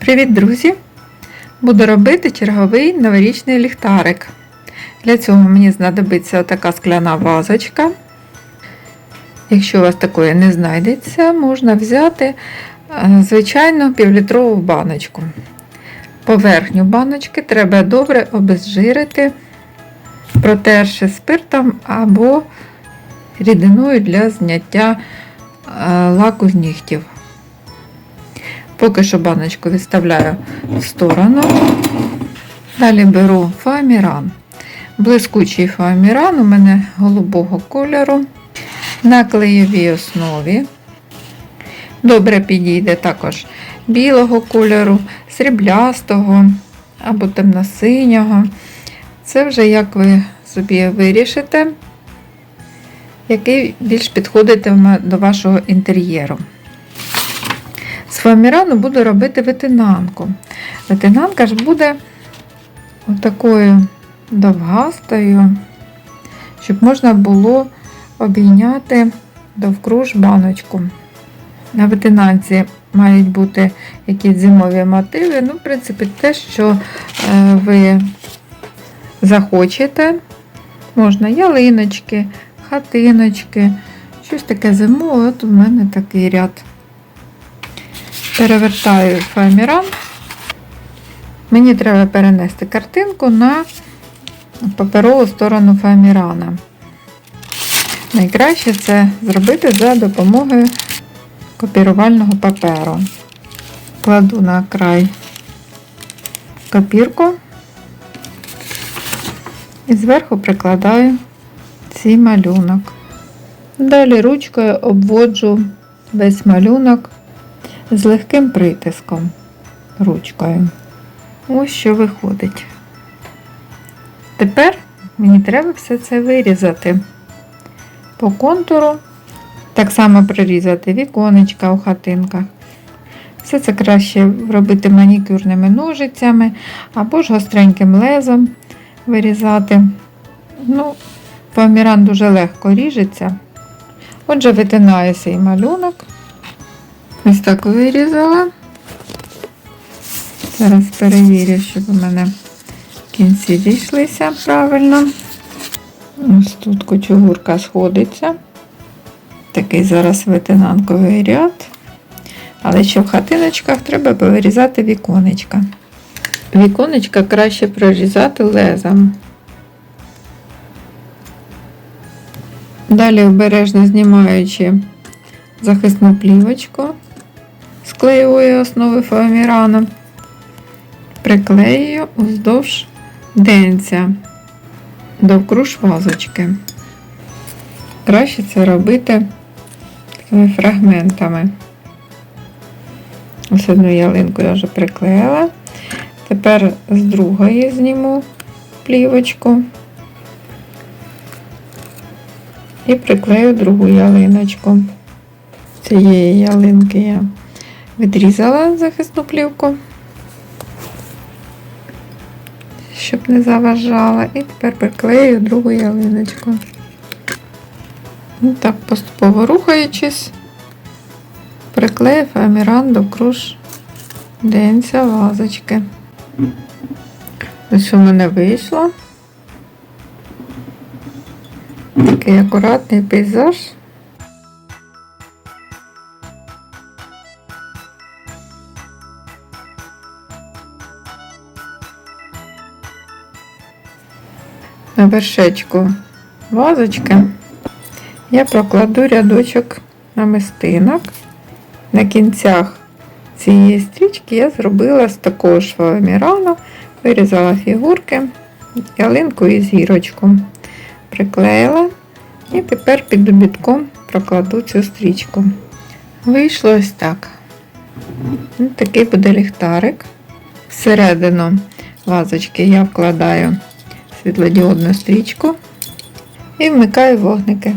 Привіт, друзі! Буду робити черговий новорічний ліхтарик. Для цього мені знадобиться така скляна вазочка. Якщо у вас такої не знайдеться, можна взяти е, звичайну півлітрову баночку. Поверхню баночки треба добре обезжирити, протерши спиртом або рідиною для зняття е, лаку з нігтів. Поки що баночку відставляю в сторону. Далі беру фоаміран. Блискучий фоаміран у мене голубого кольору. На клеєвій основі. Добре підійде також білого кольору, сріблястого або темно-синього. Це вже як ви собі вирішите, який більш підходитиме до вашого інтер'єру. З фоамірану буду робити витинанку. Витинанка ж буде такою довгастою, щоб можна було обійняти довкруж баночку. На витинанці мають бути якісь зимові мотиви. Ну, в принципі, те, що е, ви захочете. Можна ялиночки, хатиночки, щось таке зимове. От у мене такий ряд перевертаю фоаміран. Мені треба перенести картинку на паперову сторону фоамірана. Найкраще це зробити за допомогою копірувального паперу. Кладу на край копірку і зверху прикладаю цей малюнок. Далі ручкою обводжу весь малюнок з легким притиском ручкою. Ось що виходить. Тепер мені треба все це вирізати по контуру, так само прирізати віконечка у хатинках. Все це краще робити манікюрними ножицями або ж гостреньким лезом вирізати. Ну, Поміран дуже легко ріжеться. Отже, витинаю цей малюнок. Ось так вирізала. Зараз перевірю, щоб у мене кінці дійшлися правильно. Ось тут кучугурка сходиться. Такий зараз витинанковий ряд. Але ще в хатиночках треба повирізати віконечка. Віконечка краще прорізати лезом. Далі обережно знімаючи захисну плівочку клеєвої основи фоамірану, приклеюю уздовж денця довкруж вазочки. Краще це робити такими фрагментами. Ось одну ялинку я вже приклеїла. Тепер з другої зніму плівочку і приклею другу ялиночку. Цієї ялинки я відрізала захисну плівку, щоб не заважала, і тепер приклею другу ялиночку. І так, поступово рухаючись, приклею фоаміран довкруж денця вазочки. Ось в мене вийшло. Такий акуратний пейзаж. На вершечку вазочки я прокладу рядочок намистинок. На кінцях цієї стрічки я зробила з такого ж фоамірану, вирізала фігурки, ялинку і зірочку. Приклеїла і тепер під обідком прокладу цю стрічку. Вийшло ось так. Такий буде ліхтарик. Всередину вазочки я вкладаю світлодіодну стрічку і вмикаю вогники.